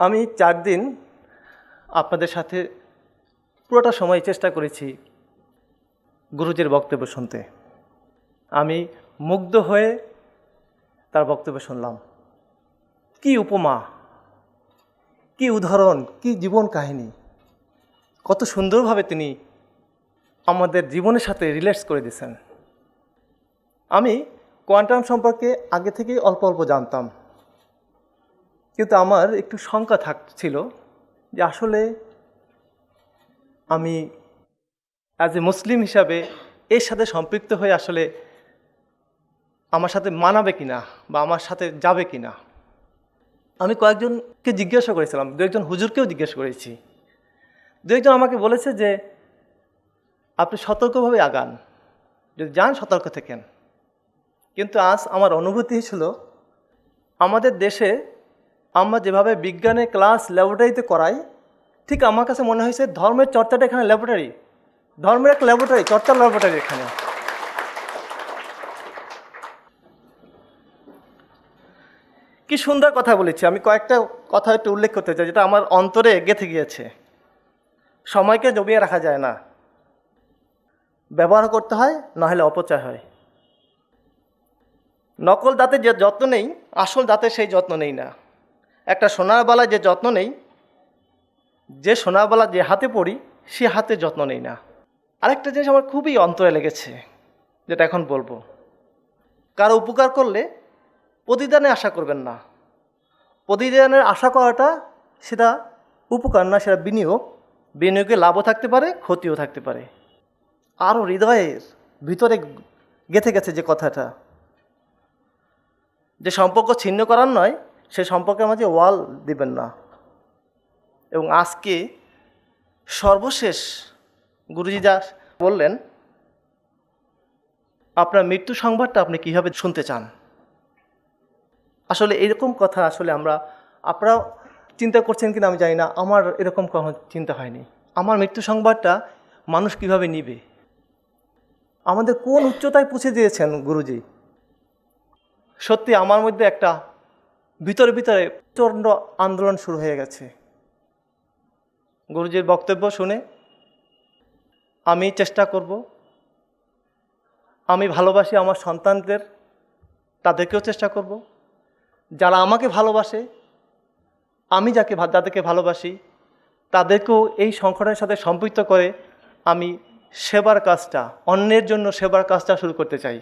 আমি চার দিন আপনাদের সাথে পুরোটা সময় চেষ্টা করেছি গুরুজির বক্তব্য শুনতে। আমি মুগ্ধ হয়ে তার বক্তব্য শুনলাম। কি উপমা, কি উদাহরণ, কি জীবন কাহিনী, কত সুন্দরভাবে তিনি আমাদের জীবনের সাথে রিলেটস করে দিয়েছেন। আমি কোয়ান্টাম সম্পর্কে আগে থেকেই অল্প অল্প জানতাম। কিন্তু আমার একটু শঙ্কা থাকছিল যে আসলে আমি অ্যাজ এ মুসলিম হিসাবে এর সাথে সম্পৃক্ত হয়ে আসলে আমার সাথে মানাবে কিনা বা আমার সাথে যাবে কিনা? আমি কয়েকজনকে জিজ্ঞাসা করেছিলাম, দু একজন হুজুরকেও জিজ্ঞাসা করেছি। দু একজন আমাকে বলেছে যে, আপনি সতর্কভাবে আগান। যদি যান, সতর্ক থেকেন। কিন্তু আজ আমার অনুভূতি ছিল, আমাদের দেশে আমরা যেভাবে বিজ্ঞানের ক্লাস ল্যাবরেটরিতে করাই, ঠিক আমার কাছে মনে হয়েছে ধর্মের চর্চাটা এখানে ল্যাবরেটরি। ধর্মের এক ল্যাবরেটরি, চর্চার ল্যাবরেটরি এখানে। কি সুন্দর কথা বলেছি। আমি কয়েকটা কথা একটু উল্লেখ করতে চাই, যেটা আমার অন্তরে গেঁথে গিয়েছে। সময়কে জমিয়ে রাখা যায় না। ব্যবহার করতে হয় নাহলে অপচয় হয়। নকল দাঁতের যে যত্ন নেই, আসল দাঁতের সেই যত্ন নেই না। একটা সোনার বালা যে যত্ন নেই, যে সোনার বালা যে হাতে পড়ি সে হাতে যত্ন নেই না। আরেকটা জিনিস আমার খুবই অন্তরে লেগেছে, যেটা এখন বলব। কারও উপকার করলে প্রতিদানে আশা করবেন না। প্রতিদানের আশা করাটা সেটা উপকার না, সেটা বিনিয়োগ। বিনিয়োগে লাভও থাকতে পারে, ক্ষতিও থাকতে পারে। আরও হৃদয়ের ভিতরে গেঁথে গেছে যে কথাটা। যে সম্পর্ক ছিন্ন করার নয় সে সম্পর্কের মাঝে ওয়াল দিবেন না। এবং আজকে সর্বশেষ গুরুজি যা বললেন, আপনার মৃত্যু সংবাদটা আপনি কীভাবে শুনতে চান? আসলে এরকম কথা আসলে আমরা আপনারা চিন্তা করছেন কিনা আমি জানি না, আমার এরকম কোনো চিন্তা হয়নি। আমার মৃত্যু সংবাদটা মানুষ কীভাবে নিবে? আমাদের কোন উচ্চতায় পৌঁছে দিয়েছেন গুরুজি? সত্যি আমার মধ্যে একটা ভিতরে ভিতরে প্রচণ্ড আন্দোলন শুরু হয়ে গেছে। গুরুজির বক্তব্য শুনে আমি চেষ্টা করব, আমি ভালোবাসি আমার সন্তানদের, তাদেরকেও চেষ্টা করব। যারা আমাকে ভালোবাসে, আমি যাকে যাদেরকে ভালোবাসি, তাদেরকেও এই সংকটের সাথে সম্পৃক্ত করে আমি সেবার কাজটা, অন্যের জন্য সেবার কাজটা শুরু করতে চাই।